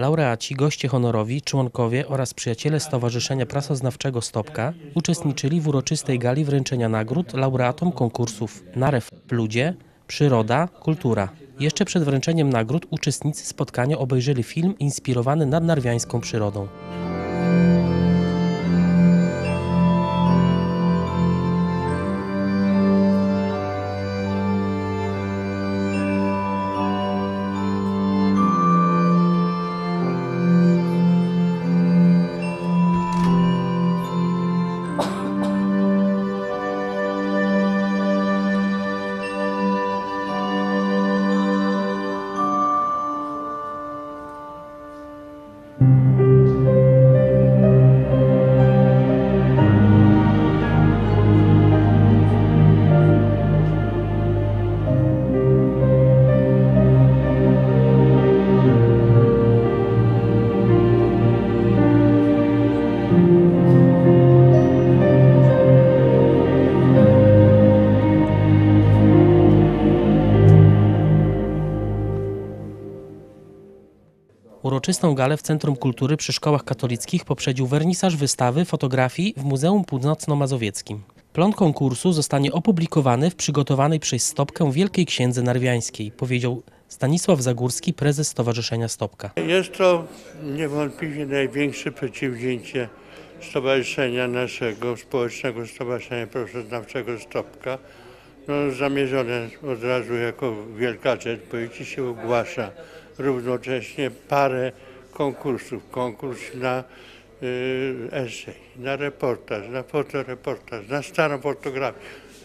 Laureaci, goście honorowi, członkowie oraz przyjaciele Stowarzyszenia Prasoznawczego Stopka uczestniczyli w uroczystej gali wręczenia nagród laureatom konkursów Narew Ludzie, Przyroda, Kultura. Jeszcze przed wręczeniem nagród uczestnicy spotkania obejrzeli film inspirowany nadnarwiańską przyrodą. Uroczystą galę w Centrum Kultury przy Szkołach Katolickich poprzedził wernisaż wystawy fotografii w Muzeum Północno-Mazowieckim. Plon konkursu zostanie opublikowany w przygotowanej przez Stopkę Wielkiej Księdze Narwiańskiej, powiedział Stanisław Zagórski, prezes Stowarzyszenia Stopka. Jest to niewątpliwie największe przedsięwzięcie stowarzyszenia naszego, Społecznego Stowarzyszenia Prostoznawczego Stopka. No, zamierzone od razu jako wielka rzecz, bo się ogłasza równocześnie parę konkursów. Konkurs na y, esej, na reportaż, na fotoreportaż, na starą fotografię.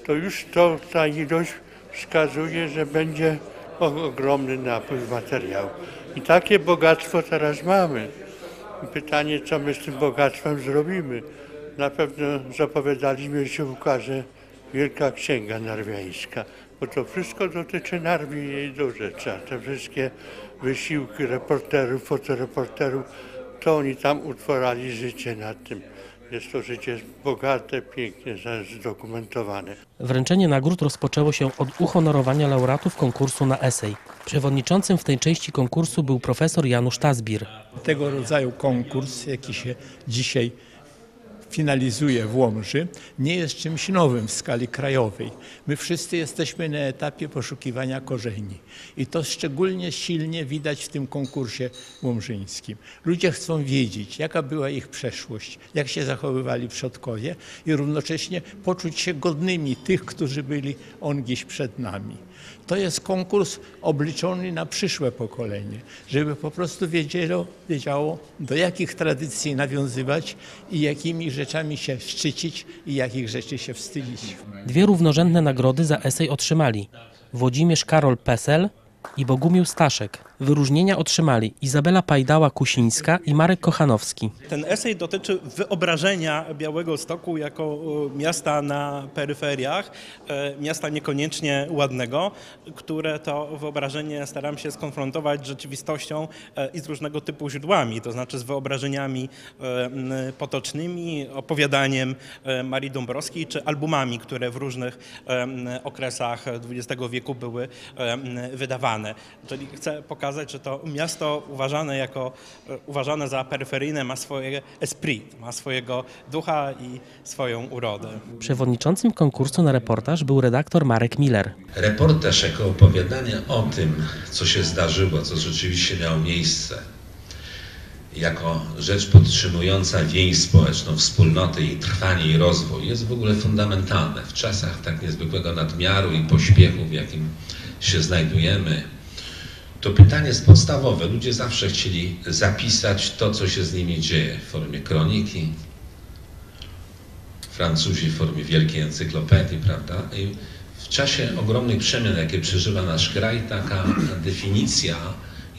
To już to, ta ilość wskazuje, że będzie ogromny napływ materiału. I takie bogactwo teraz mamy. Pytanie, co my z tym bogactwem zrobimy. Na pewno zapowiadaliśmy, że się ukaże Wielka Księga Narwiańska, bo to wszystko dotyczy Narwi i jej dorzecza. Te wszystkie wysiłki reporterów, fotoreporterów, to oni tam utworali życie nad tym. Jest to życie bogate, pięknie zdokumentowane. Wręczenie nagród rozpoczęło się od uhonorowania laureatów konkursu na esej. Przewodniczącym w tej części konkursu był profesor Janusz Tazbir. Tego rodzaju konkurs, jaki się dzisiaj finalizuje w Łomży, nie jest czymś nowym w skali krajowej. My wszyscy jesteśmy na etapie poszukiwania korzeni i to szczególnie silnie widać w tym konkursie łomżyńskim. Ludzie chcą wiedzieć, jaka była ich przeszłość, jak się zachowywali przodkowie i równocześnie poczuć się godnymi tych, którzy byli ongiś przed nami. To jest konkurs obliczony na przyszłe pokolenie, żeby po prostu wiedziało, wiedziało do jakich tradycji nawiązywać i jakimi rzeczami się szczycić i jakich rzeczy się wstydzić. Dwie równorzędne nagrody za esej otrzymali Włodzimierz Karol Pesel i Bogumił Staszek. Wyróżnienia otrzymali Izabela Pajdała-Kusińska i Marek Kochanowski. Ten esej dotyczy wyobrażenia Białego Stoku jako e, miasta na peryferiach, e, miasta niekoniecznie ładnego, które to wyobrażenie staram się skonfrontować z rzeczywistością e, i z różnego typu źródłami, to znaczy z wyobrażeniami potocznymi, opowiadaniem Marii Dąbrowskiej czy albumami, które w różnych okresach XX wieku były e, Czyli chcę pokazać, że to miasto uważane jako e, uważane za peryferyjne ma swoje esprit, ma swojego ducha i swoją urodę. Przewodniczącym konkursu na reportaż był redaktor Marek Miller. Reportaż jako opowiadanie o tym, co się zdarzyło, co rzeczywiście miało miejsce, jako rzecz podtrzymująca więź społeczną, wspólnotę i trwanie i rozwój jest w ogóle fundamentalne. W czasach tak niezwykłego nadmiaru i pośpiechu, w jakim się znajdujemy, to pytanie jest podstawowe. Ludzie zawsze chcieli zapisać to, co się z nimi dzieje w formie kroniki, Francuzi w formie wielkiej encyklopedii, prawda? I w czasie ogromnych przemian, jakie przeżywa nasz kraj, taka definicja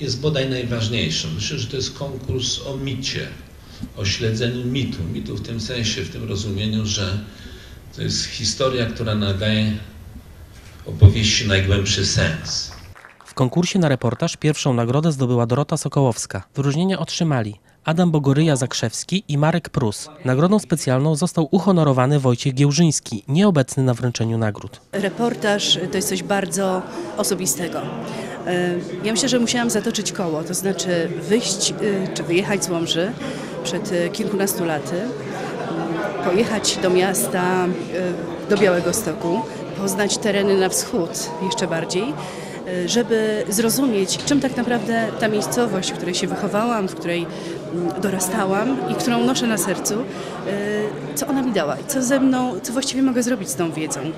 jest bodaj najważniejszą. Myślę, że to jest konkurs o micie, o śledzeniu mitu. Mitu w tym sensie, w tym rozumieniu, że to jest historia, która nadaje opowieści najgłębszy sens. W konkursie na reportaż pierwszą nagrodę zdobyła Dorota Sokołowska. Wyróżnienia otrzymali Adam Bogoryja Zakrzewski i Marek Prus. Nagrodą specjalną został uhonorowany Wojciech Giełżyński, nieobecny na wręczeniu nagród. Reportaż to jest coś bardzo osobistego. E, Ja myślę, że musiałam zatoczyć koło, to znaczy wyjść e, czy wyjechać z Łomży przed e, kilkunastu laty, pojechać do miasta, do Białego Stoku, poznać tereny na wschód jeszcze bardziej, e, żeby zrozumieć, czym tak naprawdę ta miejscowość, w której się wychowałam, w której mm, dorastałam i którą noszę na sercu, e, co ona mi dała i co ze mną, co właściwie mogę zrobić z tą wiedzą. E,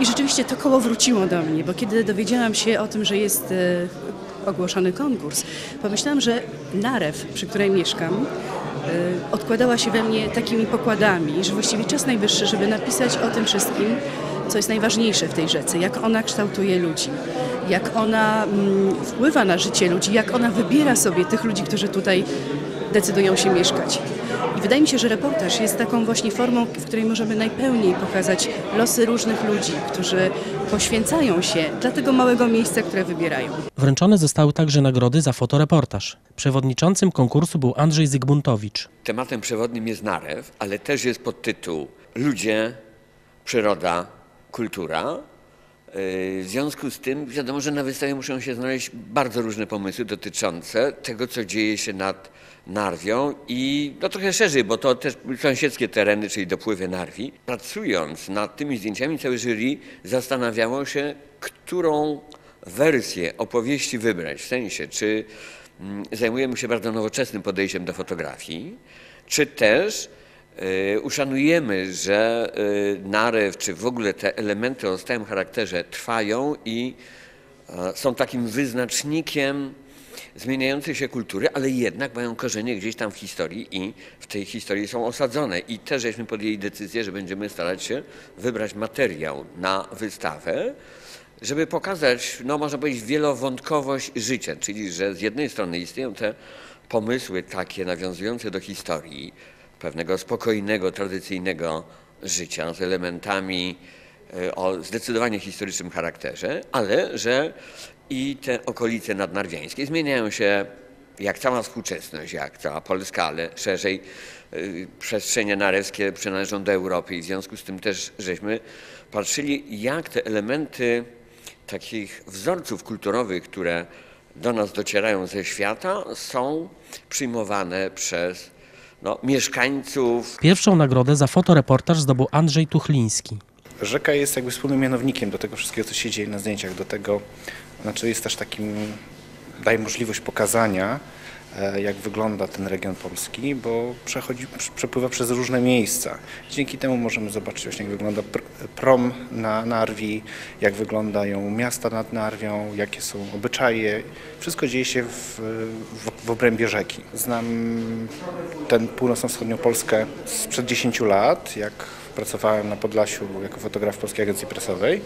I rzeczywiście to koło wróciło do mnie, bo kiedy dowiedziałam się o tym, że jest ogłoszony konkurs, pomyślałam, że narew, przy której mieszkam, odkładała się we mnie takimi pokładami, że właściwie czas najwyższy, żeby napisać o tym wszystkim, co jest najważniejsze w tej rzece, jak ona kształtuje ludzi, jak ona mm, wpływa na życie ludzi, jak ona wybiera sobie tych ludzi, którzy tutaj decydują się mieszkać. I wydaje mi się, że reportaż jest taką właśnie formą, w której możemy najpełniej pokazać losy różnych ludzi, którzy poświęcają się dla tego małego miejsca, które wybierają. Wręczone zostały także nagrody za fotoreportaż. Przewodniczącym konkursu był Andrzej Zygmuntowicz. Tematem przewodnim jest narew, ale też jest podtytuł Ludzie, przyroda, kultura. Yy, W związku z tym wiadomo, że na wystawie muszą się znaleźć bardzo różne pomysły dotyczące tego, co dzieje się nad Narwią i no trochę szerzej, bo to też sąsiedzkie tereny, czyli dopływy Narwi. Pracując nad tymi zdjęciami, całe jury zastanawiało się, którą wersję opowieści wybrać. W sensie, czy mm, zajmujemy się bardzo nowoczesnym podejściem do fotografii, czy też y, uszanujemy, że y, narew, czy w ogóle te elementy o stałym charakterze trwają i e, są takim wyznacznikiem zmieniającej się kultury, ale jednak mają korzenie gdzieś tam w historii i w tej historii są osadzone. I też żeśmy podjęli decyzję, że będziemy starać się wybrać materiał na wystawę, żeby pokazać, no można powiedzieć, wielowątkowość życia, czyli że z jednej strony istnieją te pomysły takie nawiązujące do historii, pewnego spokojnego, tradycyjnego życia z elementami e, o zdecydowanie historycznym charakterze, ale że i te okolice nadnarwiańskie zmieniają się jak cała współczesność, jak cała Polska, ale szerzej y, przestrzenie narewskie przynależą do Europy i w związku z tym też żeśmy patrzyli, jak te elementy takich wzorców kulturowych, które do nas docierają ze świata, są przyjmowane przez no, mieszkańców Pierwszą nagrodę za fotoreportaż zdobył Andrzej Tuchliński. Rzeka jest jakby wspólnym mianownikiem do tego wszystkiego, co się dzieje na zdjęciach, do tego, znaczy jest też takim, daje możliwość pokazania, jak wygląda ten region polski, bo przechodzi, pr- przepływa przez różne miejsca. Dzięki temu możemy zobaczyć właśnie, jak wygląda pr- prom na Narwi, jak wyglądają miasta nad Narwią, jakie są obyczaje. Wszystko dzieje się w, w, w obrębie rzeki. Znam tę północno-wschodnią Polskę sprzed 10 lat, jak pracowałem na Podlasiu jako fotograf Polskiej Agencji Prasowej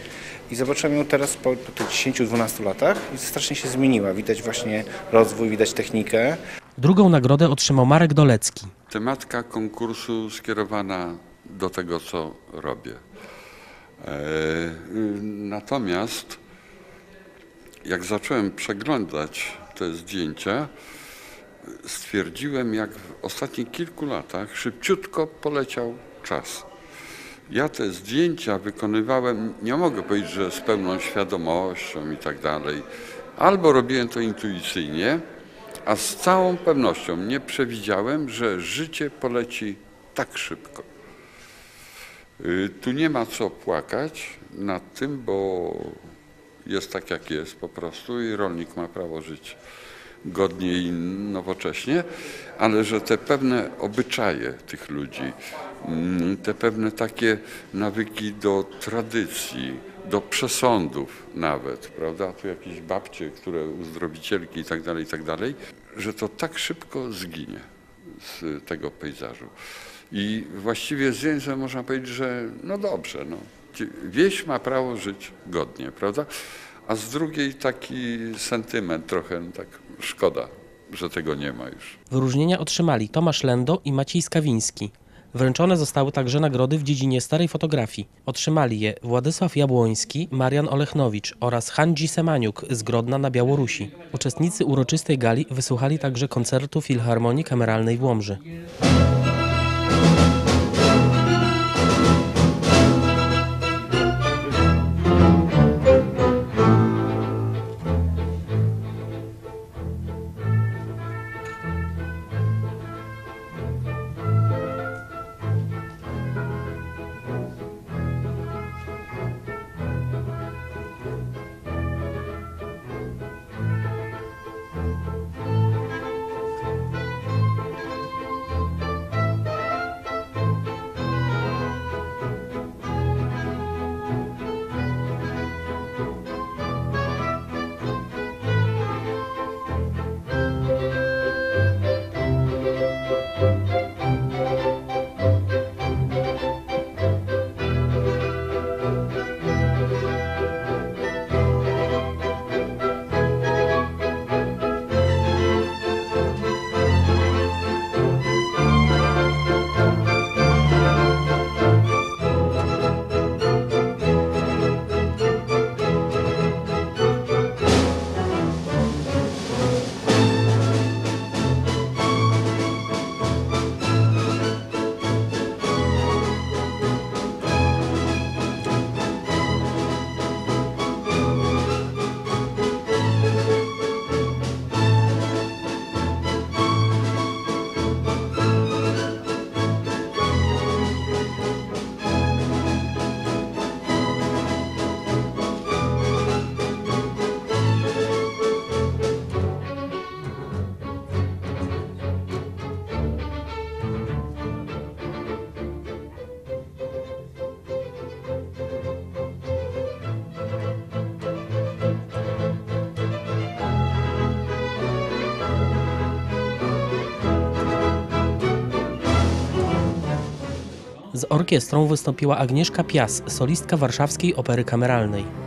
i zobaczyłem ją teraz po, po tych 10-12 latach i strasznie się zmieniła. Widać właśnie rozwój, widać technikę. Drugą nagrodę otrzymał Marek Dolecki. Tematka konkursu skierowana do tego, co robię. E, Natomiast jak zacząłem przeglądać te zdjęcia, stwierdziłem, jak w ostatnich kilku latach szybciutko poleciał czas. Ja te zdjęcia wykonywałem, nie mogę powiedzieć, że z pełną świadomością i tak dalej. Albo robiłem to intuicyjnie, a z całą pewnością nie przewidziałem, że życie poleci tak szybko. Y, Tu nie ma co płakać nad tym, bo jest tak jak jest po prostu i rolnik ma prawo żyć godnie i nowocześnie, ale że te pewne obyczaje tych ludzi, te pewne takie nawyki do tradycji, do przesądów nawet, prawda, tu jakieś babcie, które uzdrowicielki i tak dalej, i tak dalej, że to tak szybko zginie z tego pejzażu. I właściwie z jednej można powiedzieć, że no dobrze, no, wieś ma prawo żyć godnie, prawda? A z drugiej taki sentyment trochę, no tak szkoda, że tego nie ma już. Wyróżnienia otrzymali Tomasz Lendo i Maciej Skawiński. Wręczone zostały także nagrody w dziedzinie starej fotografii. Otrzymali je Władysław Jabłoński, Marian Olechnowicz oraz Handzi Semaniuk z Grodna na Białorusi. Uczestnicy uroczystej gali wysłuchali także koncertu Filharmonii Kameralnej w Łomży. Z orkiestrą wystąpiła Agnieszka Pias, solistka warszawskiej opery kameralnej.